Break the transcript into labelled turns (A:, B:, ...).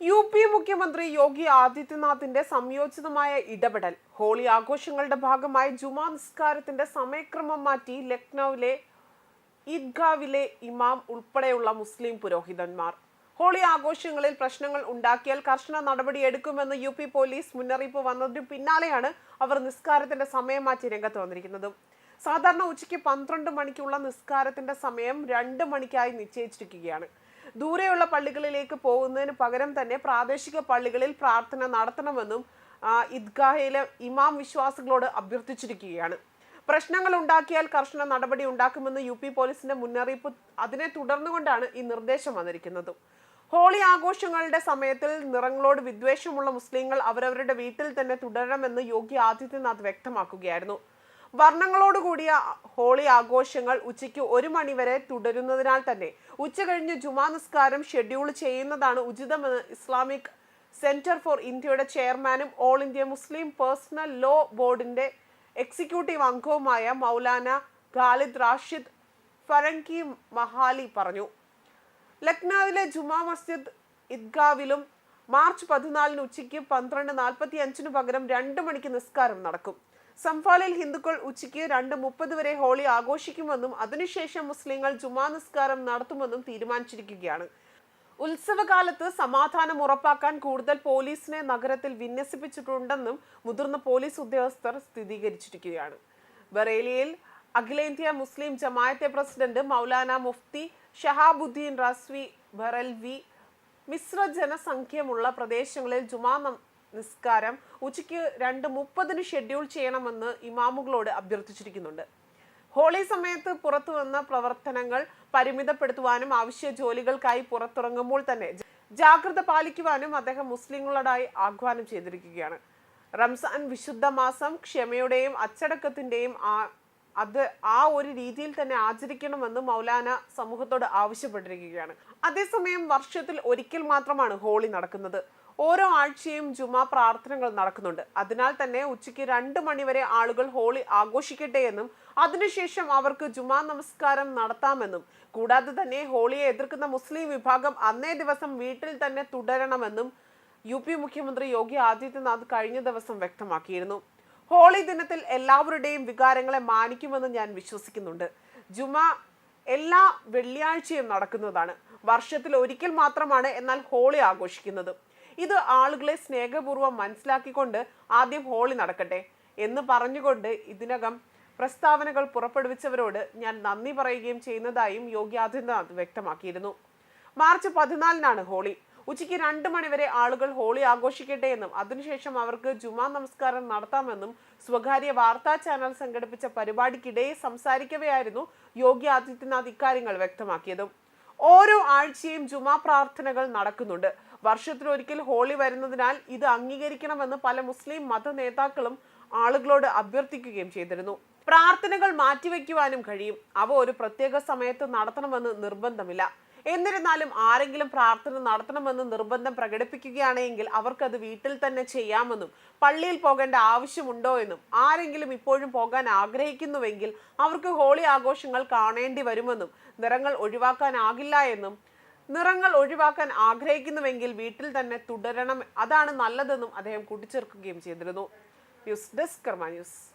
A: U P മുഖ്യമന്ത്രി യോഗി ആദിത്യനാഥിന്റെ സംയോജിതമായ ഇടപെടൽ. Holy ആഘോഷങ്ങളുടെ ഭാഗമായി ജുമാ നിസ്കാരത്തിന്റെ സമയക്രമം മാറ്റി ലക്നൌവിലെ ഈദ്ഗാവിലെ ഇമാം ഉൾപ്പെടെയുള്ള മുസ്ലിം പുരോഹിതന്മാർ. ഹോളി ആഘോഷങ്ങളിൽ പ്രശ്നങ്ങൾ ഉണ്ടാക്കിയാൽ കർശന നടപടിയെടുക്കുമെന്ന് യു പി പോലീസ് മുന്നറിയിപ്പ് വന്നതിന് പിന്നാലെയാണ് അവർ നിസ്കാരത്തിന്റെ സമയം മാറ്റി രംഗത്ത് വന്നിരിക്കുന്നത്. സാധാരണ ഉച്ചയ്ക്ക് പന്ത്രണ്ട് മണിക്കുള്ള നിസ്കാരത്തിന്റെ സമയം രണ്ട് മണിക്കായി നിശ്ചയിച്ചിരിക്കുകയാണ്. ദൂരെയുള്ള പള്ളികളിലേക്ക് പോകുന്നതിന് പകരം തന്നെ പ്രാദേശിക പള്ളികളിൽ പ്രാർത്ഥന നടത്തണമെന്നും ഇദ്ഗാഹയിലെ ഇമാം വിശ്വാസികളോട് അഭ്യർത്ഥിച്ചിരിക്കുകയാണ്. പ്രശ്നങ്ങൾ ഉണ്ടാക്കിയാൽ കർശന നടപടി ഉണ്ടാക്കുമെന്ന് യു പി പോലീസിന്റെ മുന്നറിയിപ്പ് അതിനെ തുടർന്നുകൊണ്ടാണ് ഈ നിർദ്ദേശം വന്നിരിക്കുന്നത്. ഹോളി ആഘോഷങ്ങളുടെ സമയത്തിൽ നിറങ്ങളോട് വിദ്വേഷമുള്ള മുസ്ലിങ്ങൾ അവരവരുടെ വീട്ടിൽ തന്നെ തുടരണമെന്ന് യോഗി ആദിത്യനാഥ് വ്യക്തമാക്കുകയായിരുന്നു. വർണങ്ങളോടുകൂടിയ ഹോളി ആഘോഷങ്ങൾ ഉച്ചയ്ക്ക് ഒരു മണിവരെ തുടരുന്നതിനാൽ തന്നെ ഉച്ച കഴിഞ്ഞ് ജുമാ നിസ്കാരം ഷെഡ്യൂൾ ചെയ്യുന്നതാണ് ഉചിതമെന്ന് ഇസ്ലാമിക് സെന്റർ ഫോർ ഇന്ത്യയുടെ ചെയർമാനും all India Muslim personal law ബോർഡിന്റെ എക്സിക്യൂട്ടീവ് അംഗവുമായ മൗലാന ഖാലിദ് റാഷിദ് ഫറങ്കി മഹാലി പറഞ്ഞു. ലക്നൌവിലെ ജുമാ മസ്ജിദ് ഇദ്ഗാവിലും മാർച്ച് പതിനാലിന് ഉച്ചയ്ക്ക് പന്ത്രണ്ട് നാൽപ്പത്തി അഞ്ചിന് പകരം രണ്ട് മണിക്ക് നിസ്കാരം നടക്കും. സംഫാലിൽ ഹിന്ദുക്കൾ ഉച്ചയ്ക്ക് രണ്ട് മുപ്പത് വരെ ഹോളി ആഘോഷിക്കുമെന്നും അതിനുശേഷം മുസ്ലിങ്ങൾ ജുമാ നിസ്കാരം നടത്തുമെന്നും തീരുമാനിച്ചിരിക്കുകയാണ്. ഉത്സവകാലത്ത് സമാധാനം ഉറപ്പാക്കാൻ കൂടുതൽ പോലീസിനെ നഗരത്തിൽ വിന്യസിപ്പിച്ചിട്ടുണ്ടെന്നും മുതിർന്ന പോലീസ് ഉദ്യോഗസ്ഥർ സ്ഥിരീകരിച്ചിരിക്കുകയാണ്. ബറേലിയിൽ അഖിലേന്ത്യാ മുസ്ലിം ജമായത്തെ പ്രസിഡന്റ് മൗലാന മുഫ്തി ഷഹാബുദ്ദീൻ റസ്വി ബറൽവി മിശ്ര ജനസംഖ്യമുള്ള പ്രദേശങ്ങളിൽ ജുമാ നിസ്കാരം ഉച്ചയ്ക്ക് രണ്ട് മുപ്പതിന് ഷെഡ്യൂൾ ചെയ്യണമെന്ന് ഇമാമുകളോട് അഭ്യർത്ഥിച്ചിരിക്കുന്നുണ്ട്. ഹോളി സമയത്ത് പുറത്തു വന്ന പ്രവർത്തനങ്ങൾ പരിമിതപ്പെടുത്തുവാനും ആവശ്യ ജോലികൾക്കായി പുറത്തിറങ്ങുമ്പോൾ തന്നെ ജാഗ്രത പാലിക്കുവാനും അദ്ദേഹം മുസ്ലിങ്ങളോടായി ആഹ്വാനം ചെയ്തിരിക്കുകയാണ്. റംസാൻ വിശുദ്ധ മാസം ക്ഷമയുടെയും അച്ചടക്കത്തിന്റെയും അത് ആ ഒരു രീതിയിൽ തന്നെ ആചരിക്കണമെന്ന് മൗലാന സമൂഹത്തോട് ആവശ്യപ്പെട്ടിരിക്കുകയാണ്. അതേസമയം വർഷത്തിൽ ഒരിക്കൽ മാത്രമാണ് ഹോളി നടക്കുന്നത്. ഓരോ ആഴ്ചയും ജുമാ പ്രാർത്ഥനകൾ നടക്കുന്നുണ്ട്. അതിനാൽ തന്നെ ഉച്ചയ്ക്ക് രണ്ട് മണിവരെ ആളുകൾ ഹോളി ആഘോഷിക്കട്ടെ എന്നും അതിനുശേഷം അവർക്ക് ജുമാ നമസ്കാരം നടത്താമെന്നും കൂടാതെ തന്നെ ഹോളിയെ എതിർക്കുന്ന മുസ്ലിം വിഭാഗം അന്നേ ദിവസം വീട്ടിൽ തന്നെ തുടരണമെന്നും യു മുഖ്യമന്ത്രി യോഗി ആദിത്യനാഥ് കഴിഞ്ഞ ദിവസം വ്യക്തമാക്കിയിരുന്നു. ഹോളി ദിനത്തിൽ എല്ലാവരുടെയും വികാരങ്ങളെ മാനിക്കുമെന്ന് ഞാൻ വിശ്വസിക്കുന്നുണ്ട്. ജുമ എല്ലാ വെള്ളിയാഴ്ചയും നടക്കുന്നതാണ്. വർഷത്തിൽ ഒരിക്കൽ മാത്രമാണ് എന്നാൽ ഹോളി ആഘോഷിക്കുന്നത്. ഇത് ആളുകളെ സ്നേഹപൂർവം മനസ്സിലാക്കിക്കൊണ്ട് ആദ്യം ഹോളി നടക്കട്ടെ എന്ന് പറഞ്ഞുകൊണ്ട് ഇതിനകം പ്രസ്താവനകൾ പുറപ്പെടുവിച്ചവരോട് ഞാൻ നന്ദി പറയുകയും ചെയ്യുന്നതായും യോഗി ആദിത്യനാഥ് വ്യക്തമാക്കിയിരുന്നു. മാർച്ച് പതിനാലിനാണ് ഹോളി. ഉച്ചയ്ക്ക് രണ്ട് മണിവരെ ആളുകൾ ഹോളി ആഘോഷിക്കട്ടെ എന്നും അതിനുശേഷം അവർക്ക് ജുമാ നമസ്കാരം നടത്താമെന്നും സ്വകാര്യ വാർത്താ ചാനൽ സംഘടിപ്പിച്ച പരിപാടിക്കിടെ സംസാരിക്കവെയായിരുന്നു യോഗി ആദിത്യനാഥ് ഇക്കാര്യങ്ങൾ വ്യക്തമാക്കിയതും. ഓരോ ആഴ്ചയും ജുമാ പ്രാർത്ഥനകൾ നടക്കുന്നുണ്ട്. വർഷത്തിലൊരിക്കൽ ഹോളി വരുന്നതിനാൽ ഇത് അംഗീകരിക്കണമെന്ന് പല മുസ്ലിം മത നേതാക്കളും ആളുകളോട് അഭ്യർത്ഥിക്കുകയും ചെയ്തിരുന്നു. പ്രാർത്ഥനകൾ മാറ്റിവെക്കുവാനും കഴിയും. അവ ഒരു പ്രത്യേക സമയത്ത് നടത്തണമെന്ന് നിർബന്ധമില്ല. എന്നിരുന്നാലും ആരെങ്കിലും പ്രാർത്ഥന നടത്തണമെന്ന് നിർബന്ധം പ്രകടിപ്പിക്കുകയാണെങ്കിൽ അവർക്കത് വീട്ടിൽ തന്നെ ചെയ്യാമെന്നും പള്ളിയിൽ പോകേണ്ട ആവശ്യമുണ്ടോ എന്നും ആരെങ്കിലും ഇപ്പോഴും പോകാൻ ആഗ്രഹിക്കുന്നുവെങ്കിൽ അവർക്ക് ഹോളി ആഘോഷങ്ങൾ കാണേണ്ടി വരുമെന്നും നിറങ്ങൾ ഒഴിവാക്കാനാകില്ല എന്നും നിറങ്ങൾ ഒഴിവാക്കാൻ ആഗ്രഹിക്കുന്നുവെങ്കിൽ വീട്ടിൽ തന്നെ തുടരണം. അതാണ് നല്ലതെന്നും അദ്ദേഹം കൂട്ടിച്ചേർക്കുകയും ചെയ്തിരുന്നു. News desk Karma news.